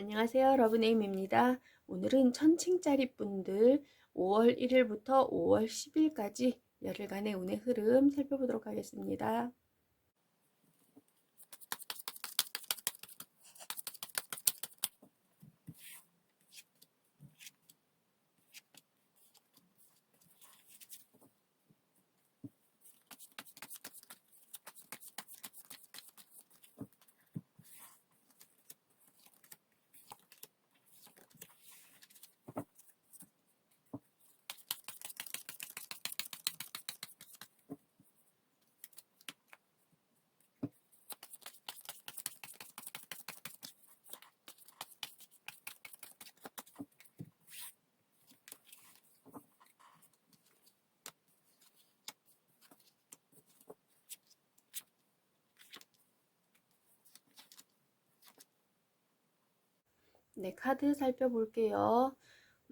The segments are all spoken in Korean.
안녕하세요. 러브네임입니다. 오늘은 천칭짜리 분들 5월 1일부터 5월 10일까지 열흘간의 운의 흐름 살펴보도록 하겠습니다. 네, 카드 살펴볼게요.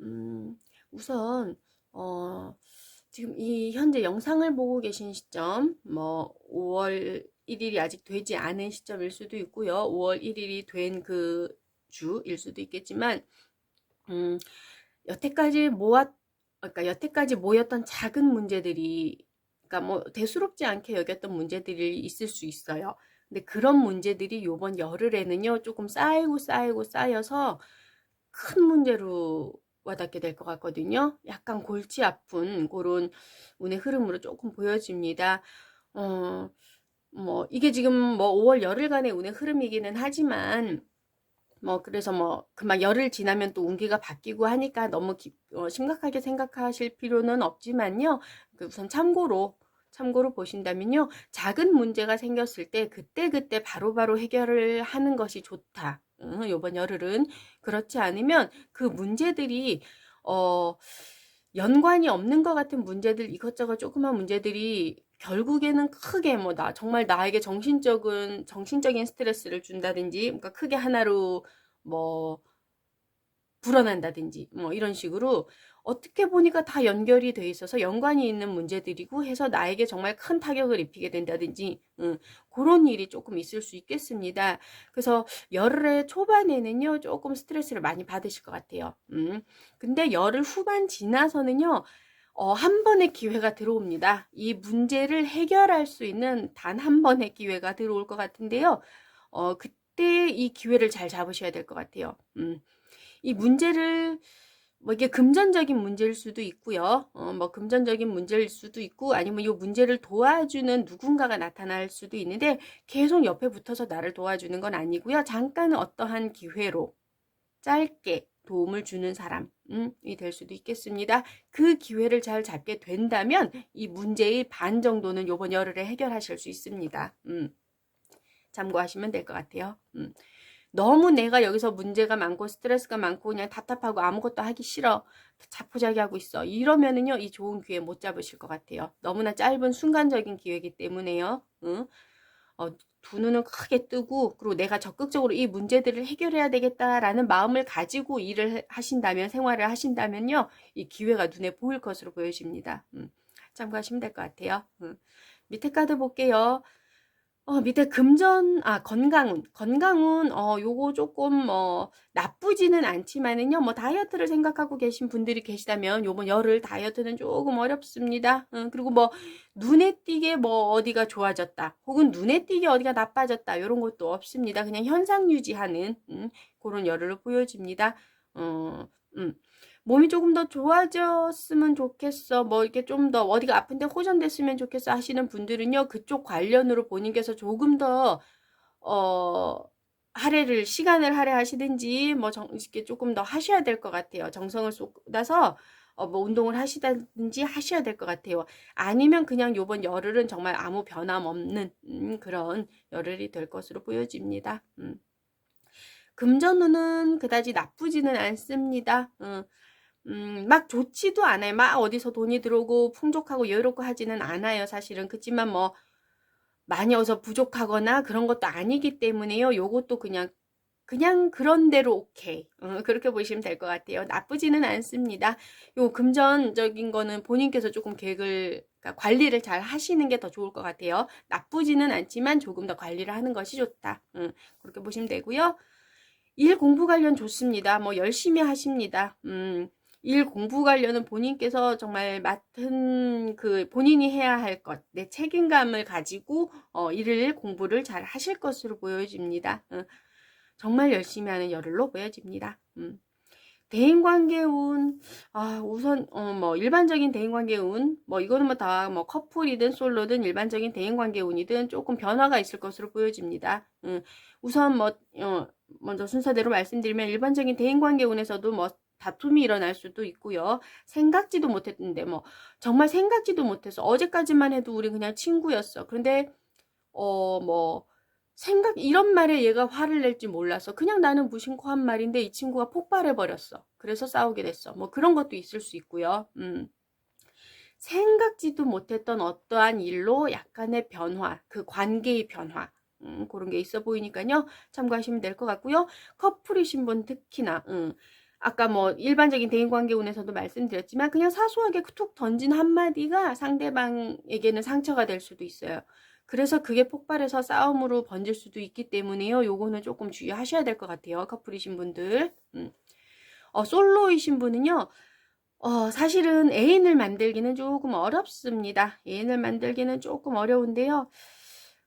음, 우선, 어, 지금 이 현재 영상을 보고 계신 시점, 뭐, 5월 1일이 아직 되지 않은 시점일 수도 있고요. 5월 1일이 된 그 주일 수도 있겠지만, 음, 여태까지 모았, 그러니까 여태까지 모였던 작은 문제들이, 그러니까 뭐, 대수롭지 않게 여겼던 문제들이 있을 수 있어요. 근데 그런 문제들이 요번 열흘에는요, 조금 쌓이고 쌓이고 쌓여서 큰 문제로 와닿게 될 것 같거든요. 약간 골치 아픈 그런 운의 흐름으로 조금 보여집니다. 어, 뭐, 이게 지금 뭐 5월 열흘간의 운의 흐름이기는 하지만, 뭐, 그래서 뭐, 그만 열흘 지나면 또 운기가 바뀌고 하니까 너무 기, 어, 심각하게 생각하실 필요는 없지만요. 그 우선 참고로, 참고로 보신다면요. 작은 문제가 생겼을 때 그때그때 바로바로 해결을 하는 것이 좋다. 응, 요번 열흘은. 그렇지 않으면 그 문제들이, 어, 연관이 없는 것 같은 문제들, 이것저것 조그만 문제들이 결국에는 크게 뭐 나, 정말 나에게 정신적인, 정신적인 스트레스를 준다든지, 그러니까 크게 하나로 뭐, 불어난다든지, 뭐 이런 식으로 어떻게 보니까 다 연결이 돼 있어서 연관이 있는 문제들이고 해서 나에게 정말 큰 타격을 입히게 된다든지 음, 그런 일이 조금 있을 수 있겠습니다. 그래서 열흘의 초반에는요 조금 스트레스를 많이 받으실 것 같아요. 음, 근데 열흘 후반 지나서는요 어, 한 번의 기회가 들어옵니다. 이 문제를 해결할 수 있는 단 한 번의 기회가 들어올 것 같은데요. 어, 그때 이 기회를 잘 잡으셔야 될 것 같아요. 음, 이 문제를 뭐 이게 금전적인 문제일 수도 있고요. 어, 뭐 금전적인 문제일 수도 있고 아니면 이 문제를 도와주는 누군가가 나타날 수도 있는데 계속 옆에 붙어서 나를 도와주는 건 아니고요. 잠깐 어떠한 기회로 짧게 도움을 주는 사람이 될 수도 있겠습니다. 그 기회를 잘 잡게 된다면 이 문제의 반 정도는 요번 열흘에 해결하실 수 있습니다. 음, 참고하시면 될 것 같아요. 음. 너무 내가 여기서 문제가 많고 스트레스가 많고 그냥 답답하고 아무것도 하기 싫어. 자포자기 하고 있어. 이러면은요, 이 좋은 기회 못 잡으실 것 같아요. 너무나 짧은 순간적인 기회이기 때문에요. 응? 어, 두 눈은 크게 뜨고, 그리고 내가 적극적으로 이 문제들을 해결해야 되겠다라는 마음을 가지고 일을 하신다면, 생활을 하신다면요, 이 기회가 눈에 보일 것으로 보여집니다. 음, 참고하시면 될 것 같아요. 음. 밑에 카드 볼게요. 어, 밑에 금전, 아, 건강운. 건강운, 어, 요거 조금, 어, 나쁘지는 않지만은요, 뭐, 다이어트를 생각하고 계신 분들이 계시다면, 요번 열흘 다이어트는 조금 어렵습니다. 응, 그리고 뭐, 눈에 띄게 뭐, 어디가 좋아졌다. 혹은 눈에 띄게 어디가 나빠졌다. 요런 것도 없습니다. 그냥 현상 유지하는, 음, 그런 열흘로 보여집니다. 어, 음. 몸이 조금 더 좋아졌으면 좋겠어. 뭐 이렇게 좀 더 어디가 아픈데 호전됐으면 좋겠어 하시는 분들은요. 그쪽 관련으로 본인께서 조금 더 어, 할애를 시간을 할애하시든지 뭐 정, 이렇게 조금 더 하셔야 될 것 같아요. 정성을 쏟아서 어, 뭐 운동을 하시든지 하셔야 될 것 같아요. 아니면 그냥 요번 열흘은 정말 아무 변함 없는 음, 그런 열흘이 될 것으로 보여집니다. 음. 금전운은 그다지 나쁘지는 않습니다. 음. 음, 막 좋지도 않아요. 막 어디서 돈이 들어오고 풍족하고 여유롭고 하지는 않아요. 사실은. 그렇지만 뭐 많이 어서 부족하거나 그런 것도 아니기 때문에요. 요것도 그냥 그냥 그런 대로 오케이. 어, 그렇게 보시면 될 것 같아요. 나쁘지는 않습니다. 요 금전적인 거는 본인께서 조금 계획을 그러니까 관리를 잘 하시는 게 더 좋을 것 같아요. 나쁘지는 않지만 조금 더 관리를 하는 것이 좋다. 음, 그렇게 보시면 되고요. 일 공부 관련 좋습니다. 뭐 열심히 하십니다. 음, 일 공부 관련은 본인께서 정말 맡은 그 본인이 해야 할 것, 내 책임감을 가지고 어, 일을 공부를 잘 하실 것으로 보여집니다. 어, 정말 열심히 하는 열흘로 보여집니다. 음. 대인관계 운, 아, 우선, 어, 뭐, 일반적인 대인관계 운, 뭐, 이거는 뭐 다, 뭐, 커플이든 솔로든 일반적인 대인관계 운이든 조금 변화가 있을 것으로 보여집니다. 음, 우선 뭐, 어, 먼저 순서대로 말씀드리면 일반적인 대인관계 운에서도 뭐, 다툼이 일어날 수도 있고요. 생각지도 못했는데, 뭐, 정말 생각지도 못해서 어제까지만 해도 우리 그냥 친구였어. 그런데, 어, 뭐, 생각, 이런 말에 얘가 화를 낼지 몰라서 그냥 나는 무심코 한 말인데 이 친구가 폭발해 버렸어. 그래서 싸우게 됐어. 뭐 그런 것도 있을 수 있고요. 음. 생각지도 못했던 어떠한 일로 약간의 변화, 그 관계의 변화, 음, 그런 게 있어 보이니까요. 참고하시면 될 것 같고요. 커플이신 분 특히나, 음, 아까 뭐 일반적인 대인관계운에서도 말씀드렸지만 그냥 사소하게 툭 던진 한마디가 상대방에게는 상처가 될 수도 있어요. 그래서 그게 폭발해서 싸움으로 번질 수도 있기 때문에요. 요거는 조금 주의하셔야 될 것 같아요. 커플이신 분들. 음. 어, 솔로이신 분은요. 어, 사실은 애인을 만들기는 조금 어렵습니다. 애인을 만들기는 조금 어려운데요.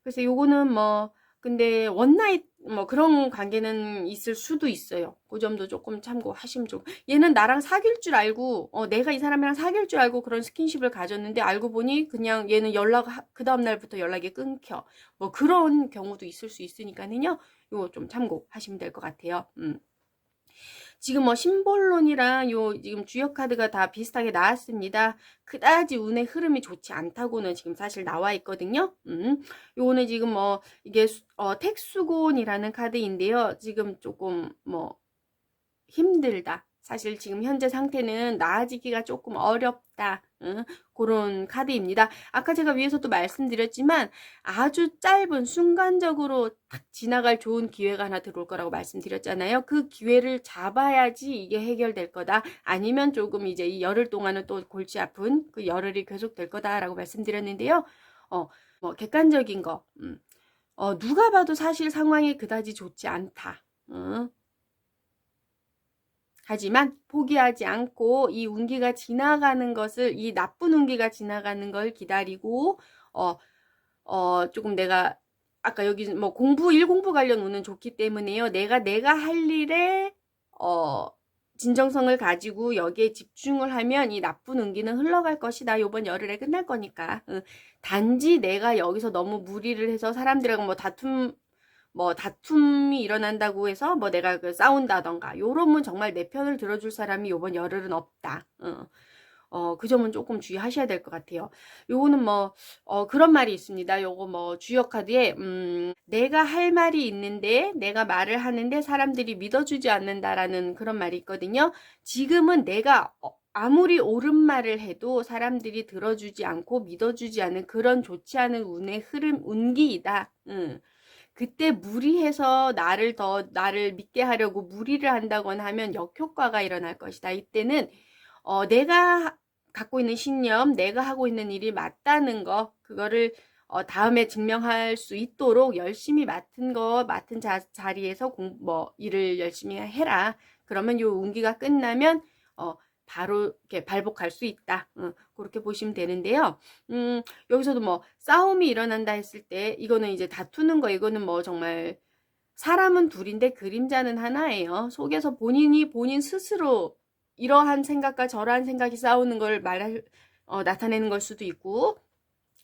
그래서 요거는 뭐 근데 원나잇 뭐 그런 관계는 있을 수도 있어요. 그 점도 조금 참고하시면 좀. 얘는 나랑 사귈 줄 알고 어 내가 이 사람이랑 사귈 줄 알고 그런 스킨십을 가졌는데 알고 보니 그냥 얘는 연락 그 다음 날부터 연락이 끊겨. 뭐 그런 경우도 있을 수 있으니까는요. 요거 좀 참고하시면 될 것 같아요. 음. 지금 뭐 심볼론이랑 요 지금 주역 카드가 다 비슷하게 나왔습니다. 그다지 운의 흐름이 좋지 않다고는 지금 사실 나와 있거든요. 음. 요거는 지금 뭐 이게 어, 택수곤이라는 카드인데요. 지금 조금 뭐 힘들다. 사실 지금 현재 상태는 나아지기가 조금 어렵다. 응? 그런 카드입니다. 아까 제가 위에서도 말씀드렸지만 아주 짧은 순간적으로 딱 지나갈 좋은 기회가 하나 들어올 거라고 말씀드렸잖아요. 그 기회를 잡아야지 이게 해결될 거다. 아니면 조금 이제 이 열흘 동안은 또 골치 아픈 그 열흘이 계속될 거다라고 말씀드렸는데요. 어, 뭐 객관적인 거. 음. 어, 누가 봐도 사실 상황이 그다지 좋지 않다. 응? 하지만 포기하지 않고 이 운기가 지나가는 것을 이 나쁜 운기가 지나가는 걸 기다리고 어, 어 조금 내가 아까 여기 뭐 공부 일공부 관련 운은 좋기 때문에요. 내가 내가 할 일에 어 진정성을 가지고 여기에 집중을 하면 이 나쁜 운기는 흘러갈 것이다. 요번 열흘에 끝날 거니까. 응. 단지 내가 여기서 너무 무리를 해서 사람들하고 뭐 다툼 뭐 다툼이 일어난다고 해서 뭐 내가 그 싸운다던가 요런면 정말 내 편을 들어줄 사람이 요번 열흘은 없다. 어. 어, 그 점은 조금 주의하셔야 될 것 같아요. 요거는 뭐, 어, 그런 말이 있습니다. 요거 뭐, 주역 카드에, 음, 내가 할 말이 있는데, 내가 말을 하는데 사람들이 믿어주지 않는다라는 그런 말이 있거든요. 지금은 내가, 어, 아무리 옳은 말을 해도 사람들이 들어주지 않고 믿어주지 않는 그런 좋지 않은 운의 흐름, 운기이다. 음. 그때 무리해서 나를 더 나를 믿게 하려고 무리를 한다거나 하면 역효과가 일어날 것이다. 이때는 어, 내가 갖고 있는 신념, 내가 하고 있는 일이 맞다는 거, 그거를 어, 다음에 증명할 수 있도록 열심히 맡은 거, 맡은 자, 자리에서 공, 뭐, 일을 열심히 해라. 그러면 요 운기가 끝나면, 어, 바로 이렇게 발복할 수 있다. 어, 그렇게 보시면 되는데요. 음, 여기서도 뭐 싸움이 일어난다 했을 때 이거는 이제 다투는 거 이거는 뭐 정말 사람은 둘인데 그림자는 하나예요. 속에서 본인이 본인 스스로 이러한 생각과 저러한 생각이 싸우는 걸 말할 어, 나타내는 걸 수도 있고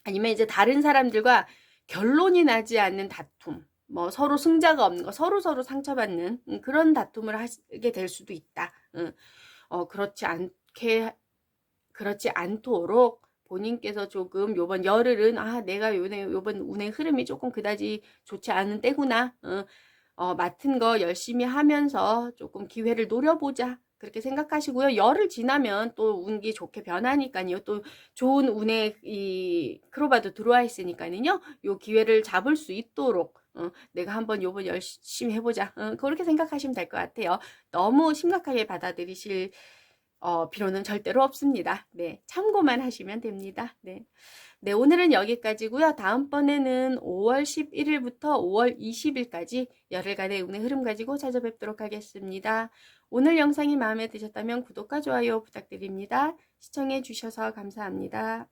아니면 이제 다른 사람들과 결론이 나지 않는 다툼 뭐 서로 승자가 없는 거 서로 서로 상처받는 음, 그런 다툼을 하게 될 수도 있다. 음. 어, 그렇지 않게, 그렇지 않도록 본인께서 조금 요번 열흘은, 아, 내가 요번에, 요번 운의 흐름이 조금 그다지 좋지 않은 때구나. 어, 어, 맡은 거 열심히 하면서 조금 기회를 노려보자. 그렇게 생각하시고요. 열흘 지나면 또 운기 좋게 변하니까요. 또 좋은 운의 이 크로바도 들어와 있으니까요. 요 기회를 잡을 수 있도록 어, 내가 한번 요번 열심히 해보자. 어, 그렇게 생각하시면 될 것 같아요. 너무 심각하게 받아들이실 어, 비로는 절대로 없습니다. 네, 참고만 하시면 됩니다. 네. 네, 오늘은 여기까지고요. 다음번에는 5월 11일부터 5월 20일까지 열흘간의 운의 흐름 가지고 찾아뵙도록 하겠습니다. 오늘 영상이 마음에 드셨다면 구독과 좋아요 부탁드립니다. 시청해 주셔서 감사합니다.